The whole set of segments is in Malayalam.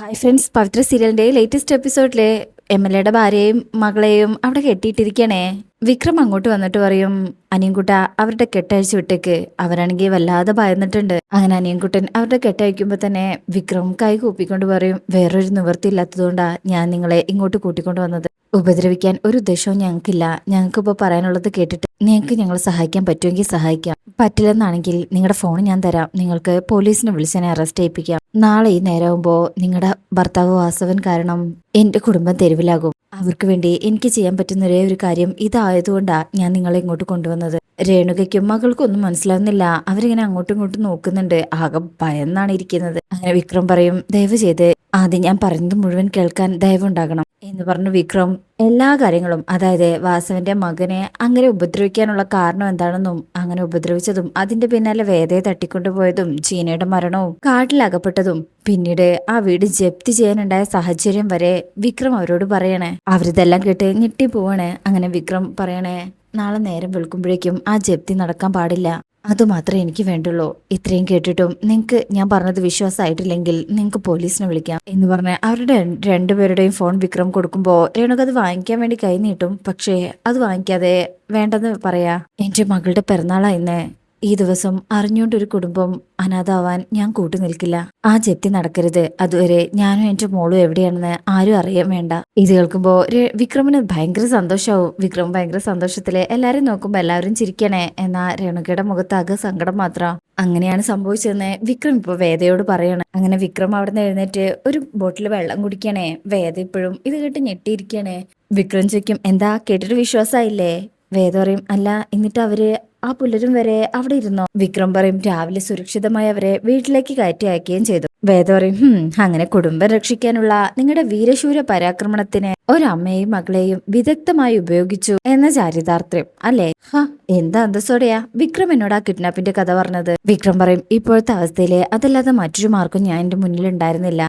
ഹായ് ഫ്രണ്ട്സ് പവിത്ര സീരിയലിന്റെ ലേറ്റസ്റ്റ് എപ്പിസോഡിലെ എം എൽ എയുടെ ഭാര്യയും മകളെയും അവിടെ കെട്ടിയിട്ടിരിക്കണേ. വിക്രം അങ്ങോട്ട് വന്നിട്ട് പറയും അനിയൻകുട്ട അവരുടെ കെട്ടഴിച്ചു വിട്ടേക്ക്. അവരാണെങ്കിൽ വല്ലാതെ ഭയന്നിട്ടുണ്ട്. അങ്ങനെ അനിയൻകുട്ടൻ അവരുടെ കെട്ടയക്കുമ്പോൾ തന്നെ വിക്രം കൈ കൂപ്പിക്കൊണ്ട് പറയും വേറൊരു നിവൃത്തി ഇല്ലാത്തതുകൊണ്ടാണ് ഞാൻ നിങ്ങളെ ഇങ്ങോട്ട് കൂട്ടിക്കൊണ്ട് വന്നത്. ഉപദ്രവിക്കാൻ ഒരു ഉദ്ദേശവും ഞങ്ങൾക്കില്ല. ഞങ്ങൾക്കിപ്പോൾ പറയാനുള്ളത് കേട്ടിട്ട് നിങ്ങൾക്ക് ഞങ്ങൾ സഹായിക്കാൻ പറ്റുമെങ്കിൽ സഹായിക്കാം. പറ്റില്ലെന്നാണെങ്കിൽ നിങ്ങളുടെ ഫോൺ ഞാൻ തരാം. നിങ്ങൾക്ക് പോലീസിനെ വിളിച്ച് എന്നെ അറസ്റ്റ് ചെയ്യിപ്പിക്കാം. നാളെ ഈ നേരമാകുമ്പോൾ നിങ്ങളുടെ ഭർത്താവ് വാസവൻ കാരണം എന്റെ കുടുംബം തെരുവിലാകും. അവർക്ക് വേണ്ടി എനിക്ക് ചെയ്യാൻ പറ്റുന്ന ഒരേ ഒരു കാര്യം ഇതായതുകൊണ്ടാണ് ഞാൻ നിങ്ങളെ ഇങ്ങോട്ട് കൊണ്ടുവന്നത്. രേണുകയ്ക്കും മകൾക്കും ഒന്നും മനസ്സിലാവുന്നില്ല. അവരിങ്ങനെ അങ്ങോട്ടും ഇങ്ങോട്ടും നോക്കുന്നുണ്ട്. ആകെ ഭയന്നാണ് ഇരിക്കുന്നത്. അങ്ങനെ വിക്രം പറയും ദയവ് ചെയ്ത് ആദ്യം ഞാൻ പറഞ്ഞത് മുഴുവൻ കേൾക്കാൻ ദയവുണ്ടാകണം. എന്ന് പറഞ്ഞു വിക്രം എല്ലാ കാര്യങ്ങളും അതായത് വാസവന്റെ മകനെ അങ്ങനെ ഉപദ്രവിക്കാനുള്ള കാരണം എന്താണെന്നും അങ്ങനെ ഉപദ്രവിച്ചതും അതിന്റെ പിന്നാലെ വേദയെ തട്ടിക്കൊണ്ടുപോയതും ജീനയുടെ മരണവും കാട്ടിലകപ്പെട്ടതും പിന്നീട് ആ വീട് ജപ്തി ചെയ്യാനുണ്ടായ സാഹചര്യം വരെ വിക്രം അവരോട് പറയണേ. അവരിതെല്ലാം കേട്ട് ഞെട്ടി അങ്ങനെ വിക്രം പറയണേ നാളെ നേരം വെളുക്കുമ്പോഴേക്കും ആ ജപ്തി നടക്കാൻ പാടില്ല. അതുമാത്രമേ എനിക്ക് വേണ്ടുള്ളൂ. ഇത്രയും കേട്ടിട്ടും നിങ്ങൾക്ക് ഞാൻ പറഞ്ഞത് വിശ്വാസമായിട്ടില്ലെങ്കിൽ നിങ്ങൾക്ക് പോലീസിനെ വിളിക്കാം എന്ന് പറഞ്ഞ അവരുടെ രണ്ടുപേരുടെയും ഫോൺ വിക്രം കൊടുക്കുമ്പോൾ രേണുക അത് വാങ്ങിക്കാൻ വേണ്ടി കൈ നീട്ടും. പക്ഷേ അത് വാങ്ങിക്കാതെ വേണ്ടെന്ന് പറയാ എന്റെ മകളുടെ പിറന്നാളാ ഇന്ന്. ഈ ദിവസം അറിഞ്ഞുകൊണ്ടൊരു കുടുംബം അനാഥാവാൻ ഞാൻ കൂട്ടു നിൽക്കില്ല. ആ ജപ്തി നടക്കരുത്. അതുവരെ ഞാനും എന്റെ മോളും എവിടെയാണെന്ന് ആരും അറിയാൻ വേണ്ട. ഇത് കേൾക്കുമ്പോ വിക്രമിന് ഭയങ്കര സന്തോഷാവും. വിക്രം ഭയങ്കര സന്തോഷത്തിൽ എല്ലാരും നോക്കുമ്പോ എല്ലാവരും ചിരിക്കണേ എന്നാ രേണുകയുടെ മുഖത്താകെ സങ്കടം മാത്രം. അങ്ങനെയാണ് സംഭവിച്ചതെന്ന് വിക്രം ഇപ്പൊ വേദയോട് പറയണം. അങ്ങനെ വിക്രം അവിടെ നിന്ന് എഴുന്നേറ്റ് ഒരു ബോട്ടിൽ വെള്ളം കുടിക്കണേ. വേദ ഇപ്പോഴും ഇത് കേട്ട് ഞെട്ടിയിരിക്കണേ. വിക്രം ചോദിക്കും എന്താ? കേട്ടിട്ട് വിശ്വാസമായില്ലേ വേദ പറയും അല്ല എന്നിട്ട് അവർ ആ പുലരും വരെ അവിടെ ഇരുന്നോ. വിക്രം പറയും രാവിലെ സുരക്ഷിതമായി അവരെ വീട്ടിലേക്ക് കയറ്റി അയക്കുകയും ചെയ്തു. വേദ പറയും അങ്ങനെ കുടുംബം രക്ഷിക്കാനുള്ള നിങ്ങളുടെ വീരശൂര പരാക്രമണത്തിന് ഒരമ്മയെയും മകളെയും വിദഗ്ധമായി ഉപയോഗിച്ചു എന്ന ചാരിതാർത്ഥ്യം അല്ലേ? ഹ എന്താ അന്തസ്സോടെയാ വിക്രം എന്നോട് ആ കിഡ്നാപ്പിന്റെ കഥ പറഞ്ഞത്? വിക്രം പറയും ഇപ്പോഴത്തെ അവസ്ഥയിലെ അതല്ലാതെ മറ്റൊരു മാർക്കും ഞാൻ എന്റെ മുന്നിൽ ഉണ്ടായിരുന്നില്ല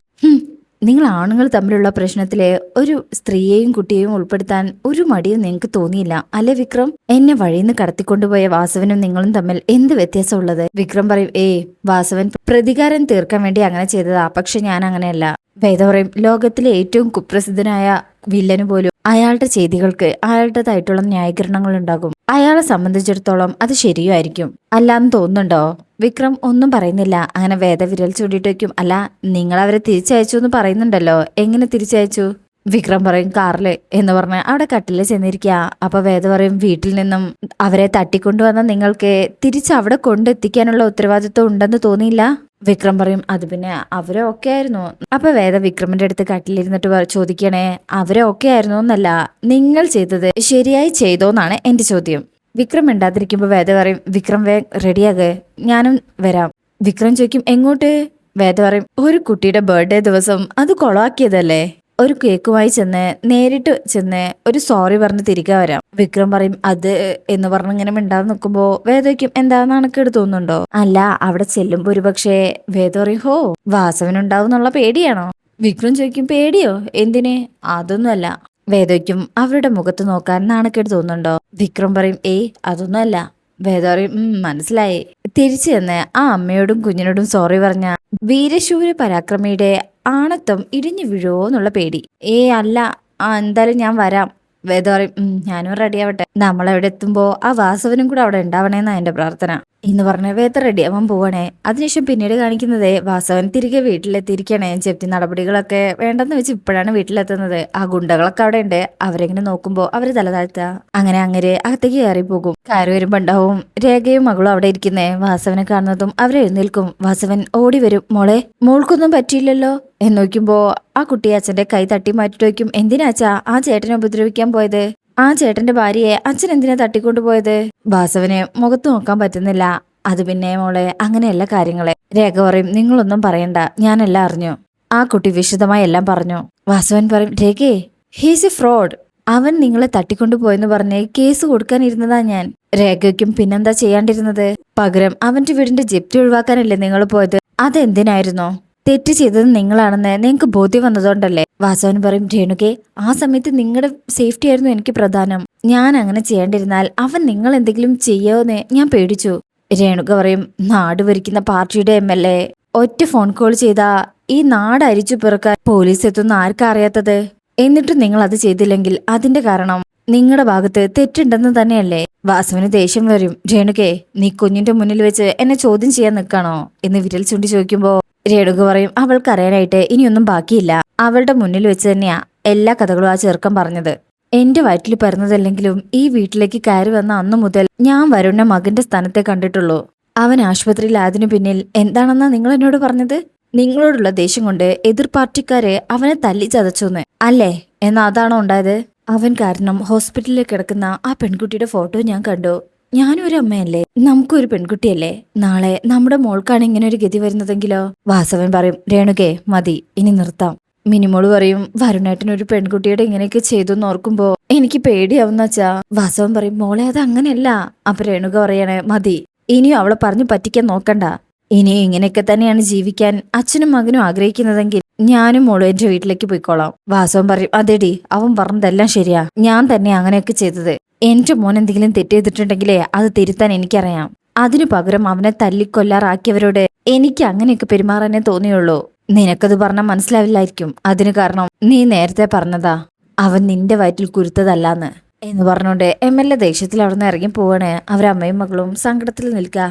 നിങ്ങൾ ആണുങ്ങൾ തമ്മിലുള്ള പ്രശ്നത്തിലെ ഒരു സ്ത്രീയെയും കുട്ടിയെയും ഉൾപ്പെടുത്താൻ ഒരു മടിയും നിങ്ങൾക്ക് തോന്നിയില്ല. അല്ലെ വിക്രം? എന്നെ വഴിന്ന് കടത്തിക്കൊണ്ടുപോയ വാസവനും നിങ്ങളും തമ്മിൽ എന്ത് വ്യത്യാസമുള്ളത്? വിക്രം പറയും ഏയ് വാസവൻ പ്രതികാരം തീർക്കാൻ വേണ്ടി അങ്ങനെ ചെയ്തതാ പക്ഷെ ഞാൻ അങ്ങനെയല്ല. വേദ പറയും ലോകത്തിലെ ഏറ്റവും കുപ്രസിദ്ധനായ വില്ലന് പോലും അയാളുടെ ചെയ്തികൾക്ക് അയാളുടേതായിട്ടുള്ള ന്യായീകരണങ്ങൾ ഉണ്ടാകും അയാളെ സംബന്ധിച്ചിടത്തോളം അത് ശരിയായിരിക്കും അല്ലാന്ന് തോന്നുന്നുണ്ടോ? വിക്രം ഒന്നും പറയുന്നില്ല. അങ്ങനെ വേദ വിരൽ ചൂണ്ടിട്ട് വയ്ക്കും. അല്ല നിങ്ങൾ അവരെ തിരിച്ചയച്ചു എന്ന് പറയുന്നുണ്ടല്ലോ. എങ്ങനെ തിരിച്ചയച്ചു? വിക്രം പറയും കാറിൽ. എന്ന് പറഞ്ഞ് അവിടെ കട്ടിൽ ചെന്നിരിക്കുക. അപ്പൊ വേദ പറയും വീട്ടിൽ നിന്നും അവരെ തട്ടിക്കൊണ്ടുവന്ന നിങ്ങൾക്ക് തിരിച്ച് അവിടെ കൊണ്ടെത്തിക്കാനുള്ള ഉത്തരവാദിത്വം ഉണ്ടെന്ന് തോന്നിയില്ല? വിക്രം പറയും അത് പിന്നെ അവരെ ഒക്കെ ആയിരുന്നു. അപ്പൊ വേദ വിക്രമിന്റെ അടുത്ത് കട്ടിലിരുന്നിട്ട് ചോദിക്കണേ അവരെ ഒക്കെ ആയിരുന്നു എന്നല്ല നിങ്ങൾ ചെയ്തത് ശരിയായി ചെയ്തോന്നാണ് എന്റെ ചോദ്യം. വിക്രം ഉണ്ടാതിരിക്കുമ്പോ വേദ പറയും വിക്രം വേ റെഡിയാകെ ഞാനും വരാം. വിക്രം ചോദിക്കും എങ്ങോട്ട്? വേദ പറയും ഒരു കുട്ടിയുടെ ബർത്ത്ഡേ ദിവസം. അത് കൊളാക്കിയതല്ലേ? ഒരു കേക്കുമായി ചെന്ന് നേരിട്ട് ചെന്ന് ഒരു സോറി പറഞ്ഞ് തിരികെ വരാം. വിക്രം പറയും അത് എന്ന് പറഞ്ഞ് ഇങ്ങനെ മിണ്ടാതെ നിൽക്കുമ്പോ വേദയ്ക്കും എന്താ നാണക്കേട് തോന്നുന്നുണ്ടോ? അല്ല അവിടെ ചെല്ലുമ്പോ ഒരു പക്ഷേ വേദ പറയും ഹോ വാസവനുണ്ടാവും എന്നുള്ള പേടിയാണോ? വിക്രം ചോദിക്കും പേടിയോ? എന്തിന്? അതൊന്നുമല്ല. വേദയ്ക്കും അവരുടെ മുഖത്ത് നോക്കാൻ നാണക്കേട് തോന്നുന്നുണ്ടോ? വിക്രം പറയും ഏയ് അതൊന്നുമല്ല. വേദ പറയും "ഉം, മനസ്സിലായി. തിരിച്ചു ചെന്ന് ആ അമ്മയോടും കുഞ്ഞിനോടും സോറി പറഞ്ഞ വീരശൂര പരാക്രമിയുടെ ആണത്വം ഇടിഞ്ഞു വീഴുമോ എന്നുള്ള പേടി. ഏ അല്ല. ആ എന്തായാലും ഞാൻ വരാം. വേദ പറയും ഞാനും റെഡി ആവട്ടെ. നമ്മളെവിടെ എത്തുമ്പോ ആ വാസവനും കൂടെ അവിടെ ഉണ്ടാവണേന്നാ എന്റെ പ്രാർത്ഥന. എന്ന് പറഞ്ഞ വേദ റെഡി ആവാൻ പോവണേ. അതിനുശേഷം പിന്നീട് കാണിക്കുന്നത് വാസവൻ തിരികെ വീട്ടിലെത്തിയിരിക്കണേ. ജപ്തി നടപടികളൊക്കെ വേണ്ടെന്ന് വെച്ച് ഇപ്പോഴാണ് വീട്ടിലെത്തുന്നത്. ആ ഗുണ്ടകളൊക്കെ അവിടെ ഉണ്ട്. അവരെങ്ങനെ നോക്കുമ്പോ അവർ തല താഴ്ത്തുക അങ്ങനെ അങ്ങനെ അകത്തേക്ക് കയറി പോകും. കയറി വരുമ്പോൾ ഉണ്ടാവും. രേഖയും മകളും അവിടെ ഇരിക്കുന്നേ. വാസവനെ കാണുന്നതും അവരെഴുന്നേൽക്കും വാസവൻ ഓടി വരും. മോളെ മോൾക്കൊന്നും പറ്റിയില്ലല്ലോ. എന്ന് നോക്കുമ്പോ ആ കുട്ടി അച്ഛന്റെ കൈ തട്ടി മാറ്റിട്ട് വയ്ക്കും എന്തിനാച്ചാ ആ ചേട്ടനെ ഉപദ്രവിക്കാൻ പോയത്? ആ ചേട്ടന്റെ ഭാര്യയെ അച്ഛൻ എന്തിനാ തട്ടിക്കൊണ്ടുപോയത് വാസവന് മുഖത്ത് നോക്കാൻ പറ്റുന്നില്ല. അത് പിന്നെ മോളെ അങ്ങനെയല്ല കാര്യങ്ങളെ. രേഖ പറയും നിങ്ങളൊന്നും പറയണ്ട ഞാനെല്ലാം അറിഞ്ഞു. ആ കുട്ടി വിശദമായി എല്ലാം പറഞ്ഞു. വാസവൻ പറയും രേഖേ ഹീസ് എ ഫ്രോഡ് അവൻ നിങ്ങളെ തട്ടിക്കൊണ്ടുപോയെന്ന് പറഞ്ഞ് കേസ് കൊടുക്കാനിരുന്നതാ ഞാൻ. രേഖയ്ക്കും പിന്നെന്താ ചെയ്യാണ്ടിരുന്നത്? പകരം അവന്റെ വീടിന്റെ ജപ്തി ഒഴിവാക്കാനല്ലേ നിങ്ങൾ പോയത്? അതെന്തിനായിരുന്നോ? തെറ്റ് ചെയ്തത് നിങ്ങളാണെന്ന് നിങ്ങൾക്ക് ബോധ്യം വന്നതുകൊണ്ടല്ലേ? വാസവൻ പറയും രേണുകെ ആ സമയത്ത് നിങ്ങളുടെ സേഫ്റ്റി ആയിരുന്നു എനിക്ക് പ്രധാനം. ഞാൻ അങ്ങനെ ചെയ്യേണ്ടിരുന്നാൽ അവൻ നിങ്ങൾ എന്തെങ്കിലും ചെയ്യുമെന്ന് ഞാൻ പേടിച്ചു. രേണുക പറയും നാട് ഭരിക്കുന്ന പാർട്ടിയുടെ എം എൽ എ ഒറ്റ ഫോൺ കോൾ ചെയ്താ ഈ നാട് അരിച്ചു പിറക്കാൻ പോലീസ് എത്തുന്ന ആർക്കാ അറിയാത്തത്? എന്നിട്ടും നിങ്ങൾ അത് ചെയ്തില്ലെങ്കിൽ അതിന്റെ കാരണം നിങ്ങളുടെ ഭാഗത്ത് തെറ്റുണ്ടെന്ന് തന്നെയല്ലേ? വാസുവിന് ദേഷ്യം വരും. രേണുകെ നീ കുഞ്ഞിന്റെ മുന്നിൽ വെച്ച് എന്നെ ചോദ്യം ചെയ്യാൻ നിൽക്കണോ? എന്ന് വിരൽ ചൂണ്ടി ചോദിക്കുമ്പോ രേണുക പറയും അവൾക്കറിയാനായിട്ട് ഇനിയൊന്നും ബാക്കിയില്ല. അവളുടെ മുന്നിൽ വെച്ച് തന്നെയാ എല്ലാ കഥകളും ആ ചെറുക്കൻ പറഞ്ഞത്. എന്റെ വയറ്റിൽ പിറന്നതല്ലെങ്കിലും ഈ വീട്ടിലേക്ക് കയറി വന്ന അന്നു മുതൽ ഞാൻ വരുണ മകന്റെ സ്ഥാനത്തെ കണ്ടിട്ടുള്ളൂ. അവൻ ആശുപത്രിയിൽ അതിനു പിന്നിൽ എന്താണെന്നാ നിങ്ങൾ എന്നോട് പറഞ്ഞത്? നിങ്ങളോടുള്ള ദേഷ്യം കൊണ്ട് എതിർ പാർട്ടിക്കാരെ അവനെ തല്ലി ചതച്ചോന്ന്. അല്ലേ? എന്നാ അതാണോ ഉണ്ടായത്? അവൻ കാരണം ഹോസ്പിറ്റലിൽ കിടക്കുന്ന ആ പെൺകുട്ടിയുടെ ഫോട്ടോ ഞാൻ കണ്ടു. ഞാനും ഒരു അമ്മയല്ലേ നമുക്കൊരു പെൺകുട്ടിയല്ലേ? നാളെ നമ്മുടെ മോൾക്കാണ് ഇങ്ങനെ ഒരു ഗതി വരുന്നതെങ്കിലോ? വാസവൻ പറയും രേണുകേ മതി ഇനി നിർത്താം. മിനിമോൾ പറയും വരുണേട്ടൻ ഒരു പെൺകുട്ടിയുടെ ഇങ്ങനെയൊക്കെ ചെയ്തു ഓർക്കുമ്പോ എനിക്ക് പേടിയാവുന്ന വെച്ചാ വാസവൻ പറയും മോളെ അത് അങ്ങനെയല്ല. അപ്പൊ രേണുക പറയണേ മതി ഇനിയും അവളെ പറഞ്ഞു പറ്റിക്കാൻ നോക്കണ്ട. ഇനിയും ഇങ്ങനെയൊക്കെ തന്നെയാണ് ജീവിക്കാൻ അച്ഛനും മകനും ആഗ്രഹിക്കുന്നതെങ്കിൽ ഞാനും മോളും എന്റെ വീട്ടിലേക്ക് പോയിക്കോളാം. വാസവൻ പറയും അതെടി അവൻ പറഞ്ഞതെല്ലാം ശരിയാ. ഞാൻ തന്നെ അങ്ങനെയൊക്കെ ചെയ്തത്. എന്റെ മോൻ എന്തെങ്കിലും തെറ്റ് ചെയ്തിട്ടുണ്ടെങ്കിലേ അത് തിരുത്താൻ എനിക്കറിയാം. അതിനു പകരം അവനെ തല്ലിക്കൊല്ലാറാക്കിയവരോട് എനിക്ക് അങ്ങനെയൊക്കെ പെരുമാറാനേ തോന്നിയുള്ളൂ. നിനക്കത് പറഞ്ഞാൽ മനസ്സിലാവില്ലായിരിക്കും. അതിനു കാരണം നീ നേരത്തെ പറഞ്ഞതാ അവൻ നിന്റെ വയറ്റിൽ കുരുത്തതല്ലാന്ന്. എന്ന് പറഞ്ഞുകൊണ്ട് എം എൽ എ ദേഷ്യത്തിൽ അവിടെ നിന്ന് ഇറങ്ങി പോവാണ്. അവരമ്മയും മകളും സങ്കടത്തിൽ നിൽക്കുക.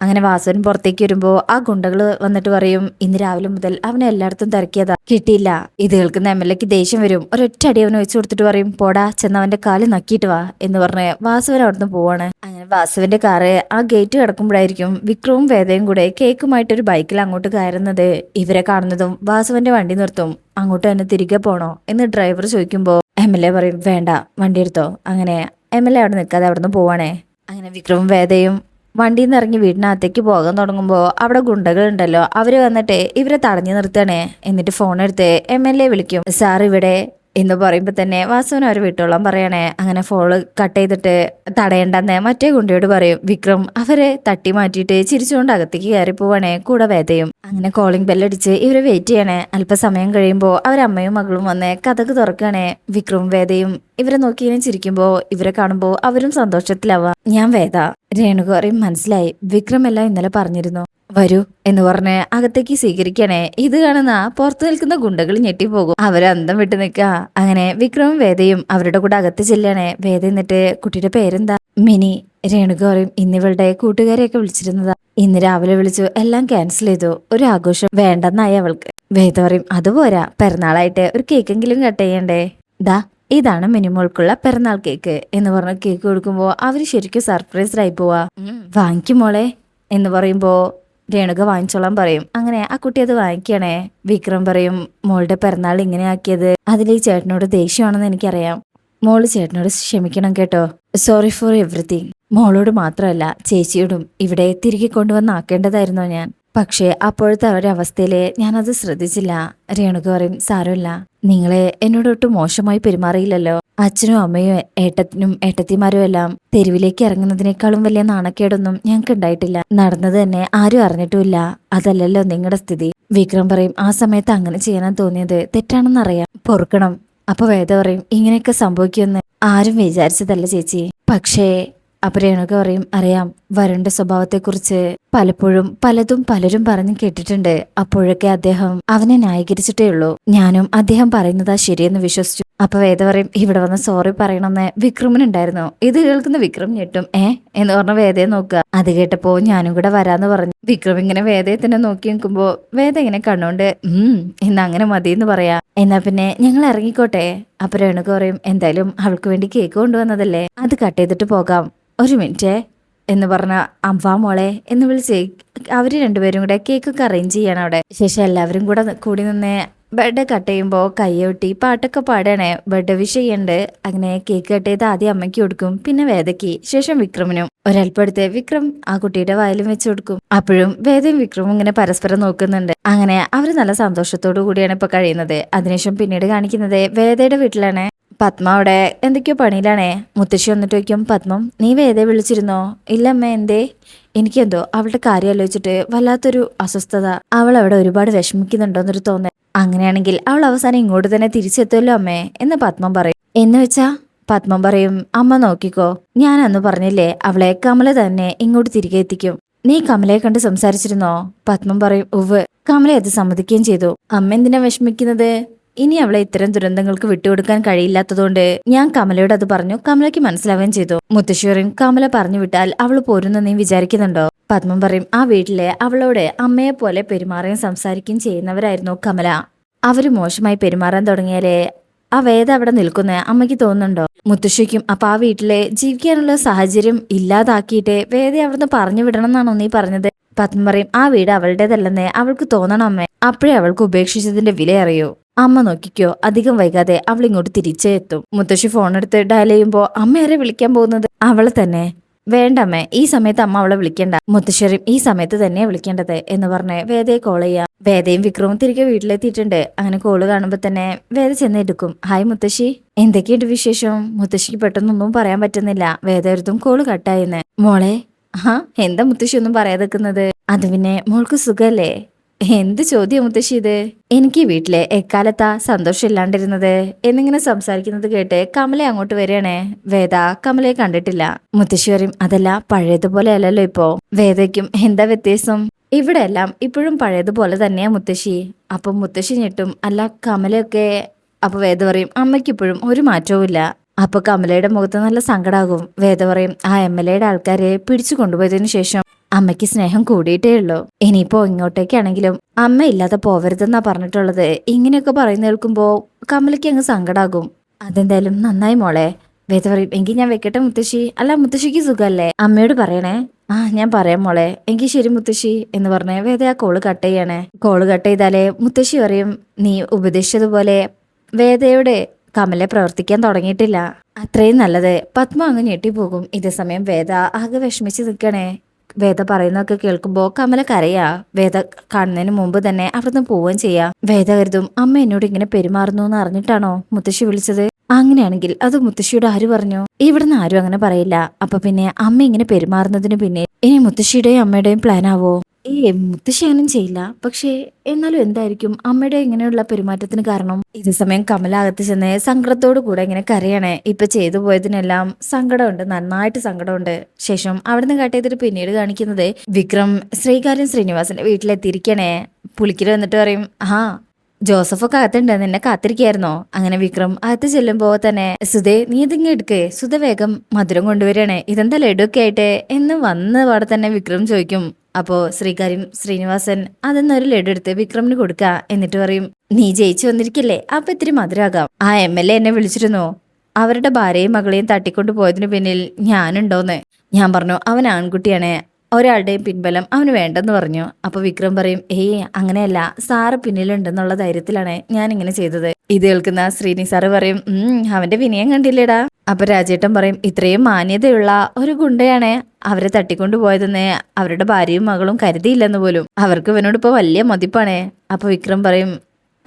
അങ്ങനെ വാസവൻ പുറത്തേക്ക് വരുമ്പോൾ ആ ഗുണ്ടകൾ വന്നിട്ട് പറയും ഇന്ന് രാവിലെ മുതൽ അവനെ എല്ലായിടത്തും തിരക്കിയതാ. കിട്ടിയില്ല. ഇത് കേൾക്കുന്ന എം എൽ എക്ക് ദേഷ്യം വരും. ഒരൊറ്റ അടി അവന് വെച്ച് കൊടുത്തിട്ട് പറയും പോടാ ചെന്ന് അവന്റെ കാൽ നക്കിയിട്ട് വാ എന്ന് പറഞ്ഞ് വാസവൻ അവിടുന്ന് പോവാണ്. അങ്ങനെ വാസവന്റെ കാറ് ആ ഗേറ്റ് കിടക്കുമ്പോഴായിരിക്കും വിക്രവും വേദയും കൂടെ കേക്കുമായിട്ട് ഒരു ബൈക്കിൽ അങ്ങോട്ട് കയറുന്നത്. ഇവരെ കാണുന്നതും വാസവന്റെ വണ്ടി നിർത്തും. അങ്ങോട്ട് തന്നെ തിരികെ പോണോ? എന്ന് ഡ്രൈവർ ചോദിക്കുമ്പോൾ എം എൽ എ പറയും വേണ്ട വണ്ടി എടുത്തോ. അങ്ങനെ എം എൽ എ അവിടെ നിൽക്കാതെ അവിടെ നിന്ന് പോവാണേ. അങ്ങനെ വിക്രമും വേദയും വണ്ടിയിൽ നിന്ന് ഇറങ്ങി വീടിനകത്തേക്ക് പോകാൻ തുടങ്ങുമ്പോൾ അവിടെ ഗുണ്ടകൾ ഉണ്ടല്ലോ അവർ വന്നിട്ട് ഇവരെ തടഞ്ഞു നിർത്തണേ. എന്നിട്ട് ഫോൺ എടുത്ത് എം എൽ എ വിളിക്കും സാർ ഇവിടെ എന്ന് പറയുമ്പോൾ തന്നെ വാസുവിന് അവർ വിട്ടോളാൻ പറയണേ അങ്ങനെ ഫോൾ കട്ട് ചെയ്തിട്ട് തടയണ്ടെന്ന് മറ്റേ ഗുണ്ടയോട് പറയും. വിക്രം അവരെ തട്ടി മാറ്റിയിട്ട് ചിരിച്ചുകൊണ്ട് അകത്തേക്ക് കയറി പോവാണേ കൂടെ വേദയും. അങ്ങനെ കോളിംഗ് ബെല്ലടിച്ച് ഇവരെ വെയിറ്റ് ചെയ്യണേ. അല്പസമയം കഴിയുമ്പോൾ അവരമ്മയും മകളും വന്ന് കഥക്ക് തുറക്കണേ വിക്രവും വേദയും ഇവരെ നോക്കി ഇങ്ങനെ ചിരിക്കുമ്പോൾ ഇവരെ കാണുമ്പോൾ അവരും സന്തോഷത്തിലാവാം. ഞാൻ വേദ. രേണുക മനസ്സിലായി. വിക്രമല്ല ഇന്നലെ പറഞ്ഞിരുന്നു. വരൂ എന്ന് പറഞ്ഞ് അകത്തേക്ക് സ്വീകരിക്കണേ. ഇത് കാണുന്ന പുറത്തു നിൽക്കുന്ന ഗുണ്ടകൾ ഞെട്ടിപ്പോകും. അവരന്തം വിട്ട് നിൽക്കുക അങ്ങനെ വിക്രമും വേദയും അവരുടെ കൂടെ അകത്ത് ചെല്ലണേ. വേദ എന്നിട്ട് കുട്ടിയുടെ പേരെന്താ? മിനി രേണുക ഇന്നിവളുടെ കൂട്ടുകാരെയൊക്കെ വിളിച്ചിരുന്നതാ. ഇന്ന് രാവിലെ വിളിച്ചു എല്ലാം ക്യാൻസൽ ചെയ്തു. ഒരു ആഘോഷം വേണ്ടെന്നായി അവൾക്ക്. വേദ പറയും അതുപോരാ. പിറന്നാളായിട്ട് ഒരു കേക്കെങ്കിലും കട്ട് ചെയ്യണ്ടേ? ദാ ഇതാണ് മിനിമോൾക്കുള്ള പിറന്നാൾ കേക്ക് എന്ന് പറഞ്ഞ് കേക്ക് കൊടുക്കുമ്പോൾ അവർ ശരിക്കും സർപ്രൈസ്ഡായി പോവാ. വാങ്ങിക്കും മോളെ എന്ന് പറയുമ്പോ രേണുക വാങ്ങിച്ചോളാൻ പറയും. അങ്ങനെ ആ കുട്ടി അത് വാങ്ങിക്കണേ വിക്രം പറയും. മോളുടെ പിറന്നാൾ ഇങ്ങനെ ആക്കിയത്. അതിൽ ഈ ചേട്ടനോട് ദേഷ്യമാണെന്ന് എനിക്കറിയാം. മോൾ ചേട്ടനോട് ക്ഷമിക്കണം കേട്ടോ. സോറി ഫോർ എവറിത്തിങ് മോളോട് മാത്രമല്ല ചേച്ചിയോടും ഇവിടെ തിരികെ കൊണ്ടുവന്നാക്കേണ്ടതായിരുന്നോ ഞാൻ. പക്ഷേ അപ്പോഴത്തെ ഒരവസ്ഥയിൽ ഞാനത് ശ്രദ്ധിച്ചില്ല. രേണുക പറയും സാരമില്ല. നിങ്ങളെ എന്നോട് മോശമായി പെരുമാറിയില്ലല്ലോ. അച്ഛനും അമ്മയും ഏട്ടത്തിനും ഏട്ടത്തിമാരും എല്ലാം തെരുവിലേക്ക് ഇറങ്ങുന്നതിനേക്കാളും വലിയ നാണക്കേടൊന്നും ഞങ്ങൾക്ക് ഉണ്ടായിട്ടില്ല. നടന്നത് തന്നെ ആരും അറിഞ്ഞിട്ടുമില്ല. അതല്ലല്ലോ നിങ്ങളുടെ സ്ഥിതി. വിക്രം പറയും ആ സമയത്ത് അങ്ങനെ ചെയ്യാനാ തോന്നിയത്. തെറ്റാണെന്നറിയാം പൊറുക്കണം. അപ്പൊ വേദ പറയും ഇങ്ങനെയൊക്കെ സംഭവിക്കുമെന്ന്. ആരും വിചാരിച്ചതല്ല ചേച്ചി. പക്ഷേ അപ്പൊ രേണുക പറയും അറിയാം. വരുണിന്റെ സ്വഭാവത്തെക്കുറിച്ച് പലപ്പോഴും പലതും പലരും പറഞ്ഞു കേട്ടിട്ടുണ്ട്. അപ്പോഴൊക്കെ അദ്ദേഹം അവനെ ന്യായീകരിച്ചിട്ടേ ഉള്ളൂ. ഞാനും അദ്ദേഹം പറയുന്നതാ ശരിയെന്ന് വിശ്വസിച്ചു. അപ്പൊ വേദ പറയും ഇവിടെ വന്ന സോറി പറയണമെന്ന് വിക്രമിനുണ്ടായിരുന്നു. ഇത് കേൾക്കുന്ന വിക്രം ഞെട്ടും ഏ? എന്ന് പറഞ്ഞ വേദയെ നോക്കുക. അത് കേട്ടപ്പോ ഞാനും കൂടെ വരാന്ന് പറഞ്ഞു. വിക്രം ഇങ്ങനെ വേദയെ തന്നെ നോക്കി നിൽക്കുമ്പോ വേദ ഇങ്ങനെ കണ്ണോണ്ട് ഉം ഇന്ന് അങ്ങനെ മതി എന്ന് പറയാ. എന്നാ പിന്നെ ഞങ്ങൾ ഇറങ്ങിക്കോട്ടെ. അപ്പൊ രേണുക പറയും എന്തായാലും അവൾക്ക് വേണ്ടി കേക്ക് കൊണ്ടുവന്നതല്ലേ? അത് കട്ട് ചെയ്തിട്ട് പോകാം. ഒരു മിനിറ്റ്. എന്ന് പറഞ്ഞ അമ്പാ മോളെ എന്ന് വിളിച്ച് അവർ രണ്ടുപേരും കൂടെ കേക്കൊക്കെ അറേഞ്ച് ചെയ്യണം അവിടെ. ശേഷം എല്ലാവരും കൂടെ കൂടി നിന്ന് ബർത്ത്ഡേ കട്ട് ചെയ്യുമ്പോൾ കൈയൊട്ടി പാട്ടൊക്കെ പാടണേ ബർത്ത്ഡേ വിഷ് ചെയ്യണ്ട് അങ്ങനെ കേക്ക് കട്ട് ചെയ്ത് ആദ്യം അമ്മയ്ക്ക് കൊടുക്കും പിന്നെ വേദയ്ക്ക് ശേഷം വിക്രമിനും. ഒരൽപ്പെടുത്ത് വിക്രം ആ കുട്ടിയുടെ വായിലും വെച്ച് കൊടുക്കും. അപ്പോഴും വേദയും വിക്രമും ഇങ്ങനെ പരസ്പരം നോക്കുന്നുണ്ട്. അങ്ങനെ അവർ നല്ല സന്തോഷത്തോടു കൂടിയാണ് ഇപ്പൊ കഴിയുന്നത്. അതിനുശേഷം പിന്നീട് കാണിക്കുന്നത് വേദയുടെ വീട്ടിലാണ്. പത്മ അവിടെ എന്തൊക്കെയോ പണിയിലാണേ. മുത്തശ്ശി വന്നിട്ട് വയ്ക്കും പത്മം നീ വേദേ വിളിച്ചിരുന്നോ? ഇല്ലമ്മ എന്തേ? എനിക്കെന്തോ അവളുടെ കാര്യം ആലോചിച്ചിട്ട് വല്ലാത്തൊരു അസ്വസ്ഥത. അവൾ അവിടെ ഒരുപാട് വിഷമിക്കുന്നുണ്ടോന്നൊരു തോന്നൽ. അങ്ങനെയാണെങ്കിൽ അവൾ അവസാനം ഇങ്ങോട്ട് തന്നെ തിരിച്ചെത്തുമല്ലോ അമ്മേ എന്ന് പത്മം പറയും. എന്ന് വെച്ചാ? പത്മം പറയും അമ്മ നോക്കിക്കോ. ഞാൻ അന്ന് പറഞ്ഞില്ലേ അവളെ കമല തന്നെ ഇങ്ങോട്ട് തിരികെ എത്തിക്കും. നീ കമലയെ കണ്ട് സംസാരിച്ചിരുന്നോ? പത്മം പറയും ഉവ് കമല അത് സമ്മതിക്കുകയും ചെയ്തു. അമ്മ എന്തിനാ വിഷമിക്കുന്നത്? ഇനി അവളെ ഇത്തരം ദുരന്തങ്ങൾക്ക് വിട്ടുകൊടുക്കാൻ കഴിയില്ലാത്തതുകൊണ്ട് ഞാൻ കമലയോട് അത് പറഞ്ഞു. കമലയ്ക്ക് മനസ്സിലാവുകയും ചെയ്തു. മുത്തശ്ശി കമല പറഞ്ഞു വിട്ടാൽ അവൾ പോരുന്ന നീ വിചാരിക്കുന്നുണ്ടോ? പത്മം പറയും ആ വീട്ടിലെ അവളോട് അമ്മയെ പോലെ പെരുമാറുകയും സംസാരിക്കുകയും ചെയ്യുന്നവരായിരുന്നു കമല. അവർ മോശമായി പെരുമാറാൻ തുടങ്ങിയാലേ ആ വേദ അവിടെ നിൽക്കുന്ന? അമ്മയ്ക്ക് തോന്നുന്നുണ്ടോ? മുത്തശ്ശിക്കും അപ്പൊ ആ വീട്ടിലെ ജീവിക്കാനുള്ള സാഹചര്യം ഇല്ലാതാക്കിയിട്ട് വേദ അവിടുന്ന് പറഞ്ഞു വിടണം എന്നാണോ നീ പറഞ്ഞത്? പത്മ പറയും ആ വീട് അവളുടേതല്ലെന്നേ അവൾക്ക് തോന്നണം അമ്മേ. അപ്പോഴേ അവൾക്ക് ഉപേക്ഷിച്ചതിന്റെ വില അറിയൂ അമ്മ നോക്കിക്കോ അധികം വൈകാതെ അവൾ ഇങ്ങോട്ട് തിരിച്ചേ എത്തും മുത്തശ്ശി ഫോൺ എടുത്ത് ഡയൽ ചെയ്യുമ്പോ അമ്മ ആരെ വിളിക്കാൻ പോകുന്നത്? അവളെ തന്നെ. വേണ്ടമ്മേ ഈ സമയത്ത് അമ്മ അവളെ വിളിക്കണ്ട. മുത്തശ്ശേരും ഈ സമയത്ത് തന്നെയാ വിളിക്കേണ്ടത് എന്ന് പറഞ്ഞ് വേദയെ കോൾ ചെയ്യാം. വേദയും വിക്രവും തിരികെ വീട്ടിലെത്തിയിട്ടുണ്ട്. അങ്ങനെ കോൾ കാണുമ്പോ തന്നെ വേദ ചെന്നെടുക്കും ഹായ് മുത്തശ്ശി. എന്തൊക്കെയുണ്ട് വിശേഷം? മുത്തശ്ശിക്ക് പെട്ടെന്നൊന്നും പറയാൻ പറ്റുന്നില്ല. വേദ ഒരുത്തും കോൾ കട്ടായിന്ന് മോളെ ആ എന്താ മുത്തശ്ശി ഒന്നും പറയാതെക്കുന്നത്? അത് പിന്നെ മോൾക്ക് സുഖല്ലേ? എന്ത് ചോദ്യം മുത്തശ്ശി ഇത്? എനിക്ക് വീട്ടിലെ എക്കാലത്താ സന്തോഷം ഇല്ലാണ്ടിരുന്നത് എന്നിങ്ങനെ സംസാരിക്കുന്നത് കേട്ട് കമല അങ്ങോട്ട് വരികയാണേ. വേദ കമലയെ കണ്ടിട്ടില്ല. മുത്തശ്ശി പറയും അതല്ല പഴയതുപോലെ അല്ലല്ലോ ഇപ്പോ. വേദയ്ക്കും എന്താ വ്യത്യാസം? ഇവിടെ എല്ലാം ഇപ്പോഴും പഴയതുപോലെ തന്നെയാ മുത്തശ്ശി. അപ്പം മുത്തശ്ശി ഞെട്ടും അല്ല കമലയൊക്കെ അപ്പൊ വേദ പറയും അമ്മയ്ക്കിപ്പോഴും ഒരു മാറ്റവും ഇല്ല. അപ്പൊ കമലയുടെ മുഖത്ത് നല്ല സങ്കടാകും. വേദ പറയും ആ എം എൽ എയുടെ ആൾക്കാരെ പിടിച്ചു കൊണ്ടുപോയതിനു ശേഷം അമ്മയ്ക്ക് സ്നേഹം കൂടിയിട്ടേ ഉള്ളൂ. ഇനിയിപ്പോ ഇങ്ങോട്ടേക്കാണെങ്കിലും അമ്മ ഇല്ലാതെ പോവരുതെന്നാ പറഞ്ഞിട്ടുള്ളത്. ഇങ്ങനെയൊക്കെ പറയുന്ന കേൾക്കുമ്പോ കമലയ്ക്ക് അങ്ങ് സങ്കടാകും. അതെന്തായാലും നന്നായി മോളെ. വേദ പറയും എങ്കിൽ ഞാൻ വെക്കട്ടെ മുത്തശ്ശി. അല്ല മുത്തശ്ശിക്ക് സുഖമല്ലേ അമ്മയോട് പറയണേ. ആ ഞാൻ പറയാം മോളെ. എങ്കിൽ ശരി മുത്തശ്ശി എന്ന് പറഞ്ഞേ വേദ ആ കോൾ കട്ട് ചെയ്യണേ. കോൾ കട്ട് ചെയ്താലേ മുത്തശ്ശി പറയും നീ ഉപദേശിച്ചതുപോലെ വേദയുടെ കമലെ പ്രവർത്തിക്കാൻ തുടങ്ങിയിട്ടില്ല. അത്രയും നല്ലത്. പത്മ അങ്ങ് ഞെട്ടിപ്പോകും. ഇതേ സമയം വേദ ആകെ വിഷമിച്ച് നിൽക്കണേ. വേദ പറയുന്നതൊക്കെ കേൾക്കുമ്പോ കമല വേദ കാണുന്നതിന് മുമ്പ് തന്നെ അവിടുന്ന് പോവുകയും ചെയ്യാ. വേദ കരുതും അമ്മ എന്നോട് ഇങ്ങനെ പെരുമാറുന്നു എന്ന് അറിഞ്ഞിട്ടാണോ മുത്തശ്ശി വിളിച്ചത്? അങ്ങനെയാണെങ്കിൽ അത് മുത്തശ്ശിയോട് ആര് പറഞ്ഞു? ഇവിടുന്ന് ആരും അങ്ങനെ പറയില്ല. അപ്പൊ പിന്നെ അമ്മ ഇങ്ങനെ പെരുമാറുന്നതിന് പിന്നെ ഇനി മുത്തശ്ശിയുടെയും അമ്മയുടെയും പ്ലാൻ ആവോ? ഈ മുത്തശ്ശി ചെയ്യില്ല. പക്ഷേ എന്നാലും എന്തായിരിക്കും? അമ്മയുടെ ഇങ്ങനെയുള്ള പെരുമാറ്റത്തിന് കാരണം? ഇതേ സമയം കമലാകത്ത് ചെന്ന് സങ്കടത്തോടു കൂടെ ഇങ്ങനെ കരയണേ. ഇപ്പൊ ചെയ്തു പോയതിനെല്ലാം സങ്കടമുണ്ട് നന്നായിട്ട് സങ്കടമുണ്ട്. ശേഷം അവിടുന്ന് കട്ട് ചെയ്തിട്ട് പിന്നീട് കാണിക്കുന്നത് വിക്രം ശ്രീകാര്യൻ ശ്രീനിവാസന്റെ വീട്ടിലെത്തിയിരിക്കണേ പുളിക്കര് വന്നിട്ട് പറയും ആ ജോസഫൊക്കെ അകത്തുണ്ട് നിന്നെ കാത്തിരിക്കായിരുന്നോ? അങ്ങനെ വിക്രം അകത്ത് ചെല്ലുമ്പോ തന്നെ സുധേ നീ ഇതിങ്ങ എടുക്കേ. സുധ വേഗം മധുരം കൊണ്ടുവരണേ ഇതെന്താ ലഡു ഒക്കെ ആയിട്ട്? എന്ന് വന്ന പാടെ തന്നെ വിക്രം ചോദിക്കും അപ്പോ ശ്രീകാര്യം ശ്രീനിവാസൻ അതെന്നൊരു ലഡു എടുത്ത് വിക്രമിന് കൊടുക്ക. എന്നിട്ട് പറയും നീ ജയിച്ചു വന്നിരിക്കില്ലേ അപ്പൊ ഇത്തിരി മധുരാകാം. ആ എം എൽ എ എന്നെ വിളിച്ചിരുന്നു. അവരുടെ ഭാര്യയും മകളെയും തട്ടിക്കൊണ്ടു പോയതിനു പിന്നിൽ ഞാനുണ്ടോന്ന്. ഞാൻ പറഞ്ഞു അവൻ ആൺകുട്ടിയാണ്. ഒരാളുടെയും പിൻബലം അവന് വേണ്ടെന്ന് പറഞ്ഞു. അപ്പൊ വിക്രം പറയും ഏയ് അങ്ങനെയല്ല. സാറ് പിന്നിലുണ്ടെന്നുള്ള ധൈര്യത്തിലാണ് ഞാൻ ഇങ്ങനെ ചെയ്തത്. ഇത് കേൾക്കുന്ന ശ്രീനി സാറ് പറയും അവന്റെ വിനയം കണ്ടില്ലേടാ. അപ്പൊ രാജേട്ടൻ പറയും ഇത്രയും മാന്യതയുള്ള ഒരു ഗുണ്ടയാണ് അവരെ തട്ടിക്കൊണ്ടു പോയതെന്ന് അവരുടെ ഭാര്യയും മകളും കരുതിയില്ലെന്ന് പോലും. അവർക്ക് ഇവനോട് ഇപ്പൊ വലിയ മതിപ്പാണേ. അപ്പൊ വിക്രം പറയും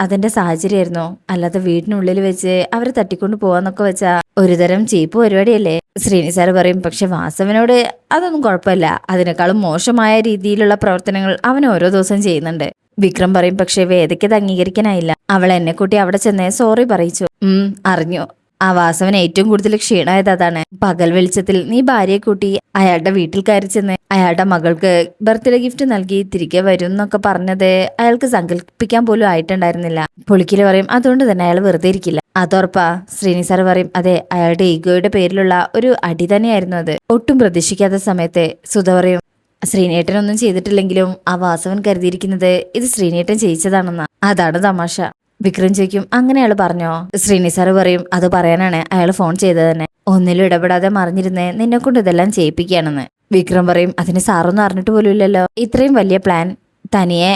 അതെന്റെ സാഹചര്യമായിരുന്നു. അല്ലാതെ വീടിനുള്ളിൽ വെച്ച് അവരെ തട്ടിക്കൊണ്ട് പോവാന്നൊക്കെ വെച്ചാ ഒരുതരം ചീപ്പ് പരിപാടിയല്ലേ? ശ്രീനി സാർ പറയും പക്ഷെ വാസവനോട് അതൊന്നും കുഴപ്പമില്ല. അതിനേക്കാളും മോശമായ രീതിയിലുള്ള പ്രവർത്തനങ്ങൾ അവൻ ഓരോ ദിവസം ചെയ്യുന്നുണ്ട്. വിക്രം പറയും പക്ഷെ വേദയ്ക്ക് അത് അംഗീകരിക്കാനായില്ല. അവൾ എന്നെ കൂട്ടി അവിടെ ചെന്നേ സോറി പറയിച്ചു. ഉം അറിഞ്ഞു. ആ വാസവൻ ഏറ്റവും കൂടുതൽ ക്ഷീണമായത് അതാണ്. പകൽ വെളിച്ചത്തിൽ നീ ഭാര്യയെ കൂട്ടി അയാളുടെ വീട്ടിൽ കയറി ചെന്ന് അയാളുടെ മകൾക്ക് ബർത്ത്ഡേ ഗിഫ്റ്റ് നൽകി തിരികെ വരും എന്നൊക്കെ പറഞ്ഞത് അയാൾക്ക് സങ്കല്പിക്കാൻ പോലും ആയിട്ടുണ്ടായിരുന്നില്ല. പുളിക്കിൽ പറയും അതുകൊണ്ട് തന്നെ അയാൾ വെറുതെ ഇരിക്കില്ല. അതോർപ്പാ ശ്രീനി സാർ പറയും അതെ അയാളുടെ ഈഗോയുടെ പേരിലുള്ള ഒരു അടി തന്നെയായിരുന്നു അത്. ഒട്ടും പ്രതീക്ഷിക്കാത്ത സമയത്തെ സുധ പറയും ശ്രീനേട്ടനൊന്നും ചെയ്തിട്ടില്ലെങ്കിലും ആ വാസവൻ കരുതിയിരിക്കുന്നത് ഇത് ശ്രീനേട്ടൻ ചെയ്യിച്ചതാണെന്നാ. അതാണ് തമാശ. വിക്രം ചോദിക്കും അങ്ങനെ അയാൾ പറഞ്ഞോ? ശ്രീനി സാറ് പറയും അത് പറയാനാണ്. അയാൾ ഫോൺ ചെയ്തത് തന്നെ. ഒന്നിലും ഇടപെടാതെ മറിഞ്ഞിരുന്നേ നിന്നെ കൊണ്ട് ഇതെല്ലാം ചെയ്യിപ്പിക്കുകയാണെന്ന് വിക്രം പറയും അതിന് സാറൊന്നും അറിഞ്ഞിട്ട് പോലും ഇല്ലല്ലോ. ഇത്രയും വലിയ പ്ലാൻ തനിയെ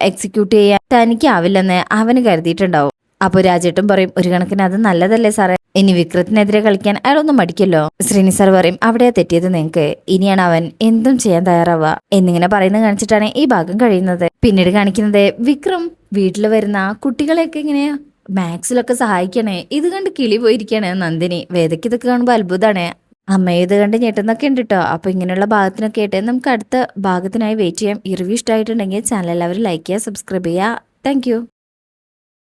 എക്സിക്യൂട്ട് ചെയ്യാൻ തനിക്കാവില്ലെന്ന് അവന് കരുതിയിട്ടുണ്ടാവും. അപ്പൊ രാജേട്ടും പറയും ഒരു കണക്കിന് അത് നല്ലതല്ലേ സാറേ ഇനി വിക്രത്തിനെതിരെ കളിക്കാൻ അയാളൊന്നും മടിക്കല്ലോ. ശ്രീനി സാർ പറയും അവിടെ തെറ്റിയത് നിങ്ങക്ക്. ഇനിയാണ് അവൻ എന്തും ചെയ്യാൻ തയ്യാറാവുക. എന്നിങ്ങനെ പറയുന്നത് കാണിച്ചിട്ടാണ് ഈ ഭാഗം കഴിയുന്നത്. പിന്നീട് കാണിക്കുന്നത് വിക്രം വീട്ടിൽ വരുന്ന ആ കുട്ടികളെയൊക്കെ ഇങ്ങനെ മാത്സിലൊക്കെ സഹായിക്കണേ. ഇത് കണ്ട് കിളി പോയിരിക്കണേ നന്ദിനി. വേദയ്ക്ക് ഇതൊക്കെ കാണുമ്പോൾ അത്ഭുതമാണ്. അമ്മ ഇത് കണ്ട് ഞെട്ടുന്നൊക്കെ ഉണ്ട് കേട്ടോ അപ്പൊ ഇങ്ങനെയുള്ള ഭാഗത്തിനൊക്കെ ആയിട്ട് നമുക്ക് അടുത്ത ഭാഗത്തിനായി വെയിറ്റ് ചെയ്യാം. ഈ റിവ്യൂ ഇഷ്ടമായിട്ടുണ്ടെങ്കിൽ ചാനൽ എല്ലാവരും ലൈക്ക് ചെയ്യുക സബ്സ്ക്രൈബ് ചെയ്യുക. താങ്ക്